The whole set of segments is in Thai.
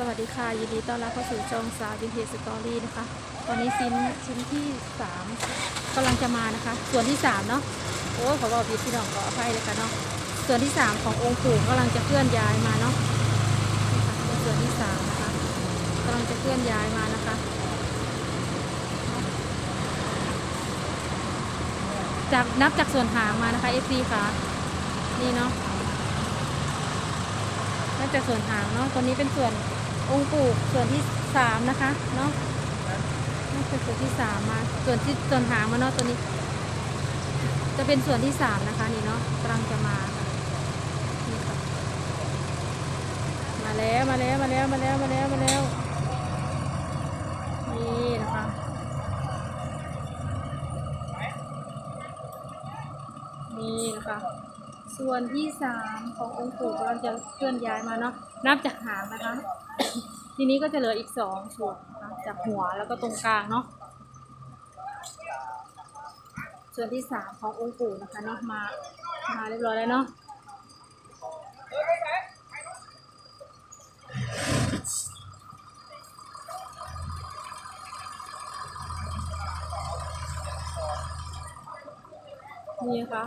สวัสดีค่ะ ยินดีต้อนรับเข้าสู่ช่องสาววินเทจสตอรี่นะคะตอนนี้ชิ้นชิ้นที่สามกำลังจะมานะคะ ส่วนที่สามเนาะโอ้ขอบอกพี่พี่น้องขออภัยเลยค่ะเนาะส่วนที่สามขององค์ปู่กำลังจะเคลื่อนย้ายมาเนาะนี่ค่ะเป็นส่วนที่สามนะคะกำลังจะเคลื่อนย้ายมานะคะ จากนับจากส่วนหางมานะคะ FC ค่ะ นี่เนาะน่าจะส่วนหางเนาะตัวนี้เป็นส่วน องค์ปู่ส่วนที่สามนะคะเนาะน่าจะส่วนที่สามมา ส่วนที่ส่วนหางมาเนาะตัวนี้ จะเป็นส่วนที่สามนะคะนี่เนาะกำลังจะมาค่ะนี่ค่ะมาแล้วมาแล้วมาแล้วมาแล้วมาแล้วมาแล้วนี่นะคะนี่นะคะส่วนที่สามขององค์ปู่กำลังจะเคลื่อนย้ายมาเนาะนับจากหางนะคะ ทีนี้ก็จะเหลืออีกสองส่วนนะคะจากหัวแล้วก็ตรงกลางเนาะส่วนที่สามขององค์ปู่นะคะเนาะมามาเรียบร้อยแล้วเนาะนี่นะคะ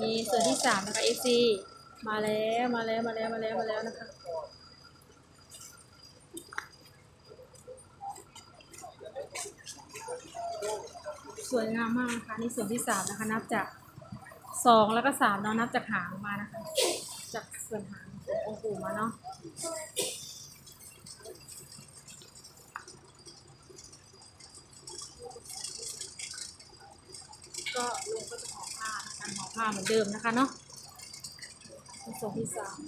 มีส่วนที่สามนะคะ AC มาแล้วมาแล้วมาแล้วมาแล้วมาแล้วนะคะ สวยงามมากนะคะนี่ส่วนที่สามนะคะ นับจากสองแล้วก็สามเนาะนับจากหางมานะคะ จากส่วนหางขององค์ปู่มาเนาะก็ลุงก็จะห่อผ้านะคะห่อผ้าเหมือนเดิมนะคะเนาะส่วนที่สาม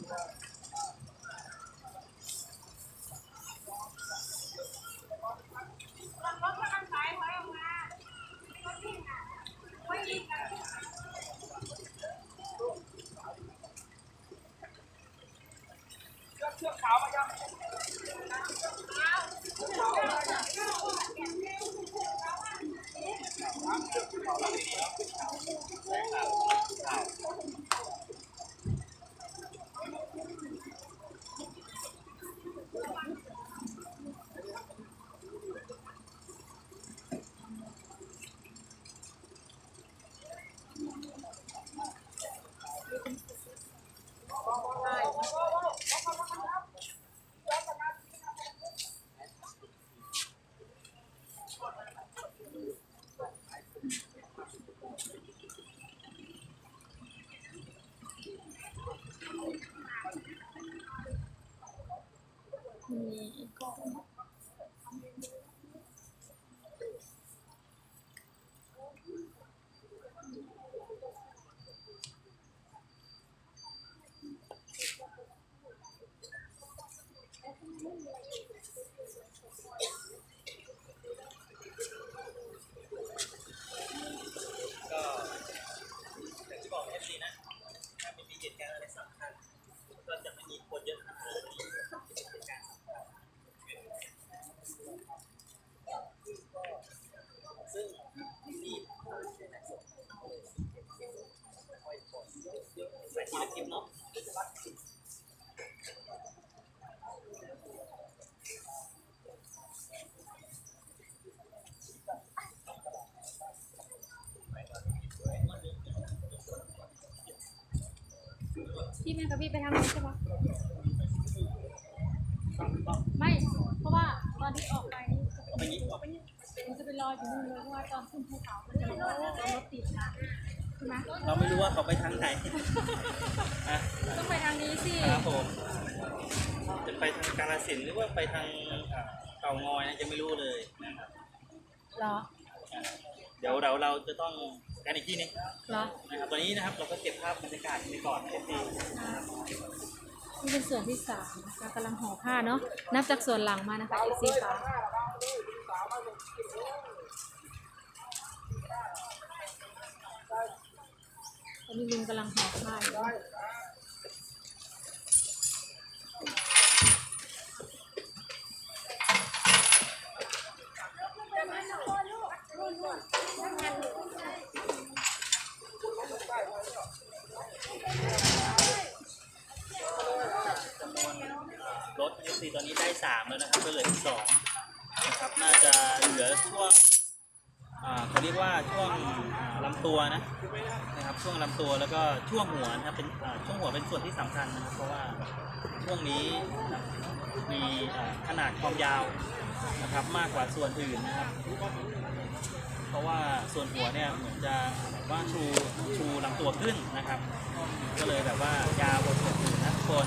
พี่แม่กับพี่ไปทำนี้ใช่ปะไม่ เพราะว่าตอนที่ออกไปนี่จะไปมันจะไปรออยู่นู่นเลยเพราะว่าตอนขึ้นภูเขามันจะรถติดนะ ช่ไหมเราไม่รู้ว่าเขาไปทางไหนอะต้องไปทางนี้สิครับผมจะไปทางกาลสินธุ์หรือว่าไปทางอ่าเต่างอยนะจะไม่รู้เลยนะครับเหรออะเดี๋ยวเราเราจะต้องกันอีกที่หนึงเหรอนะครับตอนนี้นะครับเราก็เก็บภาพบรรยากาศไปก่อนนะทีนี่เป็นส่วนที่สามนะคะกำลังห่อผ้าเนาะนับจากส่วนหลังมานะคะ FC ค่ะ อนนี้ลุงกำลังห่อผ้าอยู่รถ FC ตอนนี้ได้สามแล้วนะครับก็เหลืออีกสองนะครับ น่าจะเหลือช่วง อ่าเขาเรียกว่าช่วง อ่าลำตัวนะนะครับช่วงลำตัวแล้วก็ช่วงหัวนะครับเป็นช่วงหัวเป็นส่วนที่สำคัญนะครับเพราะว่าช่วงนี้มีขนาดความยาวนะครับมากกว่าส่วนอื่นนะครับ เพราะว่าส่วนหัวเนี่ยเหมือนจะแบบว่าชูชูลำตัวขึ้นนะครับ ก็เลยแบบว่ายาวกว่าส่วนอื่นนะทุกคน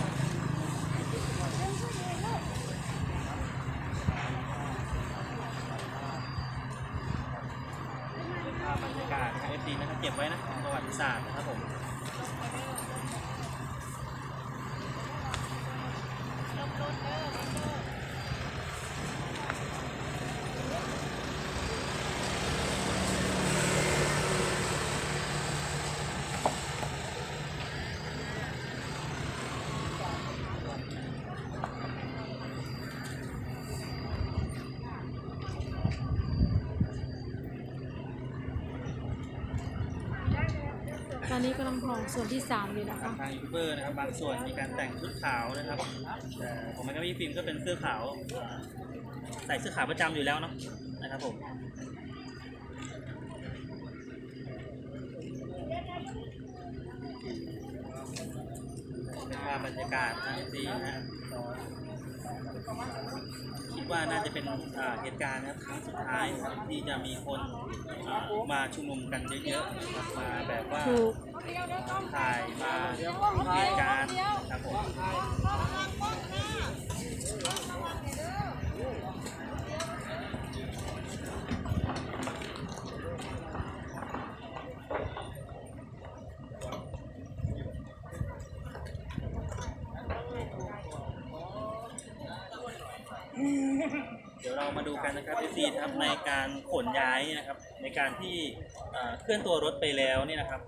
เอฟดีนะครับเก็บไว้นะของประวัติศาสตร์นะครับผม อนนี้กำลังห่อส่วนที่สามอยู่นะคะทางยูทูบเบอร์นะครับบางส่วนมีการแต่งชุดขาวนะครับแต่ของมันก็มีฟิล์มก็เป็นเสื้อขาวใส่เสื้อขาวประจำอยู่แล้วเนาะนะครับผมเป็นภาพบรรยากาศทางซีนะ ว่าน่าจะเป็นเหตุการณ์นะครับครั้งสุดท้ายที่จะมีคนมาชุมนุมกันเยอะๆนะครับมาแบบว่าถูก ถ่ายมาเหตุการณ์ครับผม เรามาดูกันนะครับพี่ซีครับในการขนย้ายนะครับ ในการที่เคลื่อนตัวรถไปแล้วเนี่ยนะครับ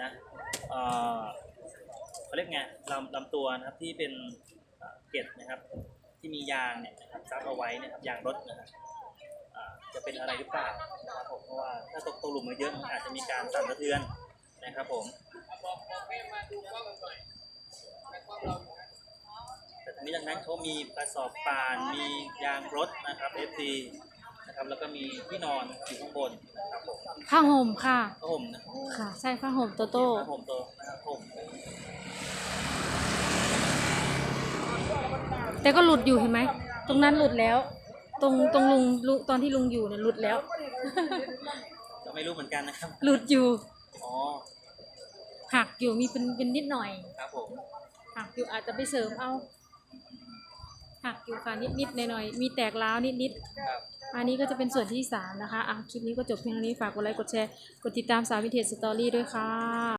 นะเอ่อเขาเรียกไงลำลำตัวนะครับที่เป็นเกล็ดนะครับ ที่มียางเนี่ยนะครับซับเอาไว้นะครับยางรถนะครับจะเป็นอะไรหรือเปล่านะครับผมเพราะว่าถ้าตกตกหลุมมาเยอะมันอาจจะมีการสั่นสะเทือนนะครับผมแต่ ทั้งนี้ทั้งนั้นเขามีกระสอบป่านมียางรถนะครับ FD นะครับแล้วก็มีที่นอนอยู่ข้างบนนะครับผมผ้าห่มค่ะ ผ้าห่มนะค่ะ ใช่ผ้าห่มโตโต้ผ้าห่มตัวนะครับผมแต่ก็หลุดอยู่เห็นไหม ตรงนั้นหลุดแล้ว ตรงตรงลุงลุงตอนที่ลุงอยู่เนี่ยหลุดแล้ว ก็ไม่รู้เหมือนกันนะครับหลุดอยู่อ๋อหักอยู่มีเป็นเป็นนิดหน่อยครับผม หักอยู่อาจจะไปเสริมเอา หักอยู่ค่ะนิดนิดหน่อยหน่อยๆมีแตกร้าวนิดนิดครับๆอันนี้ก็จะเป็นส่วนที่สามนะคะอะคลิปนี้ก็จบเพียงเท่านี้ฝากกดไลค์กดแชร์ กดติดตามสาววินเทจสตอรี่ด้วยค่ะ